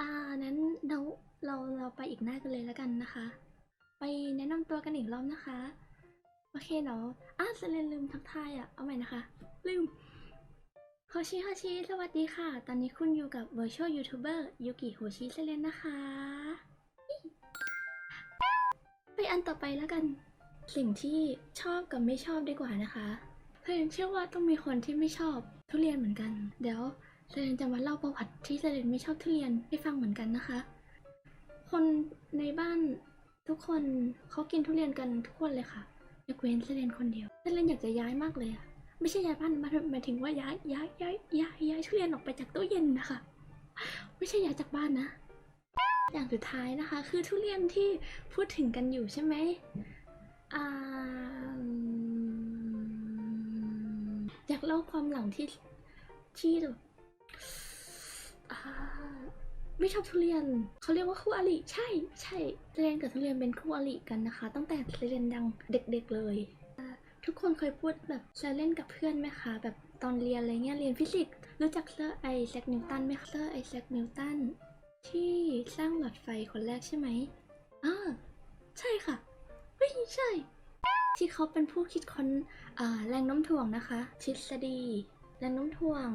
อ่านั้นเราเราเราไปอีกหน้ากันเลยแล้วกันนะคะ ไปแนะนำตัวกันอีกรอบนะคะ โอเคเนาะอะเซเลนลืมทักทายอะ เอาใหม่นะคะ ลืมโฮชิโฮชิสวัสดีค่ะ ตอนนี้คุณอยู่กับ Virtual YouTuber ยูกิโฮชิเซเลนนะคะ ไปอันต่อไปแล้วกัน สิ่งที่ชอบกับไม่ชอบดีกว่านะคะ เซเลนเชื่อว่าต้องมีคนที่ไม่ชอบทุเรียนเหมือนกัน เดี๋ยวเซเลนจะมาเล่าประวัติที่เซเลนไม่ชอบทุเรียนให้ฟังเหมือนกันนะคะ คนในบ้านทุกคนเขากินทุเรียนกันทุกคนเลยค่ะยกเว้นเซเลนคนเดียวเซเลนอยากจะย้ายมากเลยอะไม่ใช่ย้ายบ้านมาหมายถึงว่าย้ายย้ายย้ายย้ายย้ายทุเรียนออกไปจากตู้เย็นนะคะ ไม่ใช่ย้ายจากบ้านนะ อย่างสุดท้ายนะคะ คือทุเรียนที่พูดถึงกันอยู่ใช่ไหมอ่า อยากเล่าความหลังที่ที่แบบไม่ชอบทุเรียน เขาเรียกว่าคู่อริใช่ ใช่ทุเรียนกับทุเรียนเป็นคู่อริกันนะคะ ตั้งแต่เรียนดังเด็กๆเลยทุกคนเคยพูดแบบเล่นกับเพื่อนไหมคะ แบบตอนเรียนอะไรเงี้ยเรียนฟิสิกส์รู้จักเซอร์ไอแซคนิวตันไหมคะเซอร์ไอแซคนิวตันที่สร้างหลอดไฟคนแรกใช่ไหมอ่าใช่ค่ะเฮ้ยใช่ ที่เขาเป็นผู้คิดค้นแรงโน้มถ่วงนะคะทฤษฎีแรงโน้มถ่วง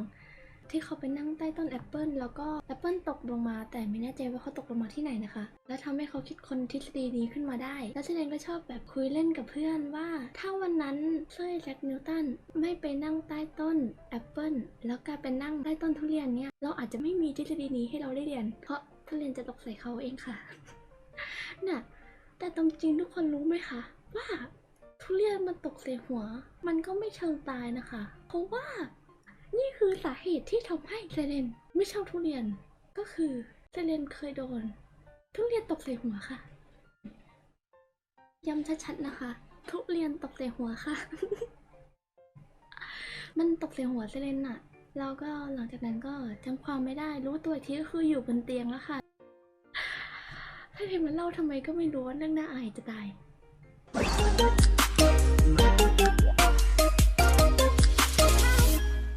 ที่เขาไปนั่งใต้ต้นแอปเปิลแล้วก็แอปเปิลตกลงมา แต่ไม่แน่ใจว่าเขาตกลงมาที่ไหนนะคะ แล้วทำให้เขาคิดคนทฤษฎีนี้ขึ้นมาได้ แล้วเซเลนก็ชอบแบบคุยเล่นกับเพื่อนว่า ถ้าวันนั้นเซอร์ไอแซคนิวตันไม่ไปนั่งใต้ต้นแอปเปิลแล้วกลายเป็นนั่งใต้ต้นทุเรียนเนี่ยเราอาจจะไม่มีทฤษฎีนี้ให้เราได้เรียน เพราะทุเรียนจะตกใส่เขาเองค่ะน่ะแต่ตรงจริงทุกคนรู้ไหมคะว่า ทุเรียนมันตกใส่หัว มันก็ไม่เชิงตายนะคะ เพราะว่า นี่คือสาเหตุที่ทำให้เซเลนไม่ชอบทุเรียน ก็คือเซเลนเคยโดน ทุเรียนตกใส่หัวค่ะ ย้ำชัดๆนะคะ ทุเรียนตกใส่หัวค่ะ มันตกใส่หัวเซเลนอะแล้วก็หลังจากนั้นก็จำความไม่ได้ รู้ตัวอีกทีก็คืออยู่บนเตียงแล้วค่ะให้เพลงมันเล่าทำไมก็ไม่รู้ว่าเรื่องน่าอายจะตาย